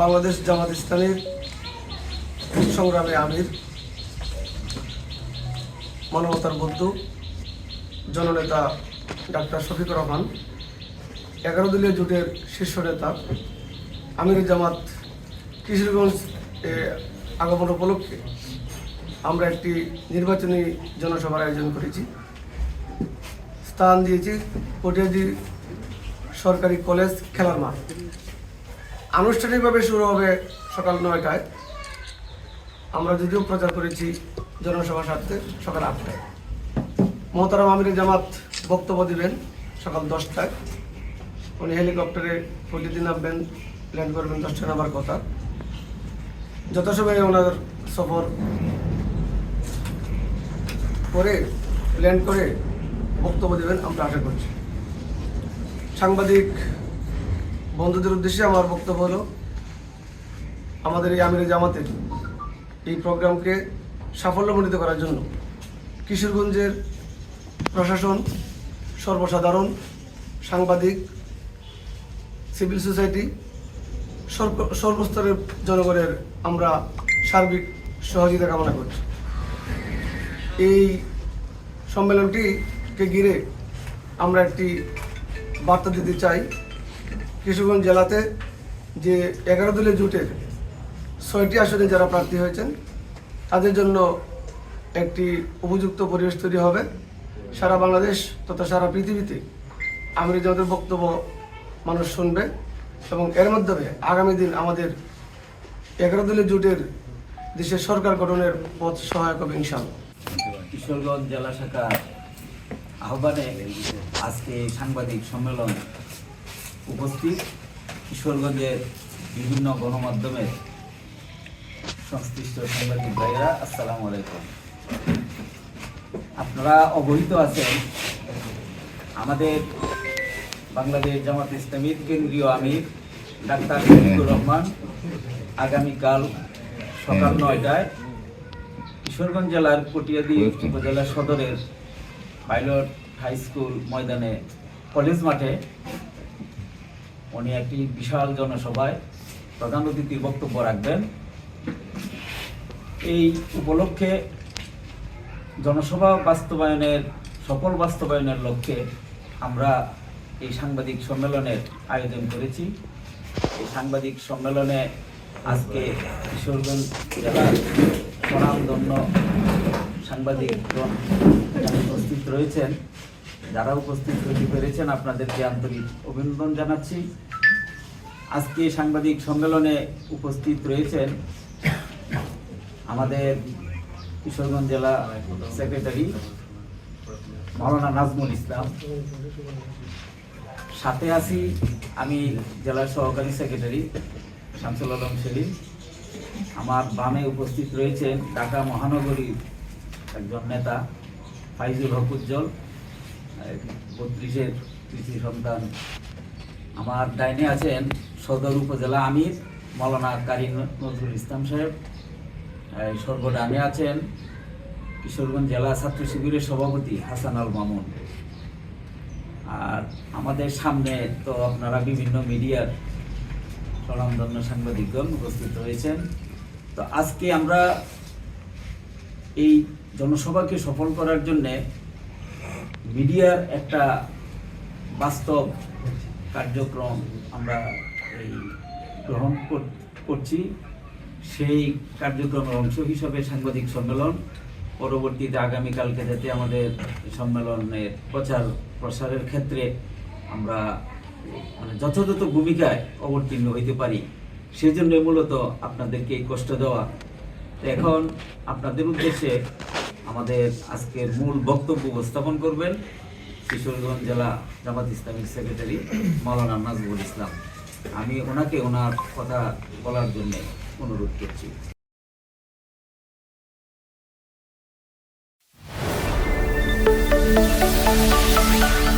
বাংলাদেশ জামাত ইসলামের সংগ্রামে আমির, মানবতার বন্ধু, জননেতা ডাক্তার শফিকুর রহমান, এগারো দলীয় জোটের শীর্ষ নেতা, আমির জামাত কিশোরগঞ্জ আগমন উপলক্ষে আমরা একটি নির্বাচনী জনসভার আয়োজন করেছি। স্থান দিয়েছি পটিয়াজি সরকারি কলেজ খেলার মাঠ। আনুষ্ঠানিকভাবে শুরু হবে সকাল নয়টায়। আমরা যদিও প্রচার করেছি জনসভার স্বার্থে সকাল আটটায়। মোহতারাম আমির জামাত বক্তব্য দিবেন সকাল দশটায়। উনি হেলিকপ্টারে প্রতিদিন নামবেন ল্যান্ড করবেন দশটায় নামার কথা। যথাসময়ে ওনার সফর করে ল্যান্ড করে বক্তব্য দেবেন আমরা আশা করছি। সাংবাদিক বন্ধুদের উদ্দেশ্যে আমার বক্তব্য হলো, আমাদের এই আমির জামাতের এই প্রোগ্রামকে সাফল্যমণ্ডিত করার জন্য কিশোরগঞ্জের প্রশাসন, সর্বসাধারণ, সাংবাদিক, সিভিল সোসাইটি, সর্ব- সর্বস্তরের জনগণের আমরা সার্বিক সহযোগিতা কামনা করছি। এই সম্মেলনটিকে ঘিরে আমরা একটি বার্তা দিতে চাই। কিশোরগঞ্জ জেলাতে যে এগারো দলীয় জোটের ছয়টি আসনে যারা প্রার্থী হয়েছেন, তাদের জন্য একটি উপযুক্ত পরিবেশ তৈরি হবে। সারা বাংলাদেশ তথা সারা পৃথিবীতে আমির জামাতের বক্তব্য মানুষ শুনবে এবং এর মাধ্যমে আগামী দিন আমাদের এগারো দলীয় জোটের দেশের সরকার গঠনের পথ সহায়ক হবে ইনশাআল্লাহ। কিশোরগঞ্জ জেলা শাখার আহ্বানে আজকে সাংবাদিক সম্মেলন উপস্থিত কিশোরগঞ্জের বিভিন্ন গণমাধ্যমের সংশ্লিষ্ট সাংবাদিক ভাইয়েরা, আসসালামু আলাইকুম। আপনারা অবহিত আছেন আমাদের বাংলাদেশ জামাত ইসলামীর কেন্দ্রীয় আমির ডাক্তার শফিকুর রহমান। আগামীকাল সকাল নয়টায় কিশোরগঞ্জ জেলার কটিয়াদি উপজেলা সদরের পাইলট হাই স্কুল ময়দানে কলেজ মাঠে উনি একটি বিশাল জনসভায় প্রধান অতিথির বক্তব্য রাখবেন। এই উপলক্ষে জনসভা বাস্তবায়নের সফল বাস্তবায়নের লক্ষ্যে আমরা এই সাংবাদিক সম্মেলনের আয়োজন করেছি। এই সাংবাদিক সম্মেলনে আজকে কিশোরগঞ্জ জেলার স্বনামধন্য এখানে উপস্থিত রয়েছেন। যারা উপস্থিত হতে পেরেছেন, আপনাদেরকে আন্তরিক অভিনন্দন জানাচ্ছি। আজকে সাংবাদিক সম্মেলনে উপস্থিত রয়েছেন আমাদের কিশোরগঞ্জ জেলা সেক্রেটারি মাওলানা নাজমুল ইসলাম। সাথে আছি আমি জেলার সহকারী সেক্রেটারি শামসুল আলম সেলিম। আমার বামে উপস্থিত রয়েছেন ঢাকা মহানগরীর একজন নেতা, ফাইজুল হক উজ্জ্বল। বত্রিশের কৃষি সন্তান। আমার ডাইনে আছেন সদর উপজেলা আমির মৌলানা কারি নজরুল ইসলাম সাহেব। এই সর্বডানে আছেন কিশোরগঞ্জ জেলা ছাত্র শিবিরের সভাপতি হাসান আল মামুন। আর আমাদের সামনে তো আপনারা বিভিন্ন মিডিয়ার স্বনামধন্য সাংবাদিকগণ উপস্থিত হয়েছেন তো আজকে আমরা এই জনসভাকে সফল করার জন্যে মিডিয়ার একটা বাস্তব কার্যক্রম আমরা এই গ্রহণ কর- করছি। সেই কার্যক্রমের অংশ হিসাবে সাংবাদিক সম্মেলন। পরবর্তীতে আগামীকালকে যাতে আমাদের সম্মেলনের প্রচার প্রসারের ক্ষেত্রে আমরা মানে যথাযথ ভূমিকায় অবতীর্ণ হইতে পারি সেজন্য মূলত আপনাদেরকে কষ্ট দেওয়া। এখন আপনাদের উদ্দেশ্যে আমাদের আজকের মূল বক্তব্য উপস্থাপন করবেন কিশোরগঞ্জ জেলা জামাত ইসলামিক সেক্রেটারি মাওলানা নাজবুল ইসলাম। আমি ওনাকে ওনার কথা বলার জন্য অনুরোধ করছি। Thank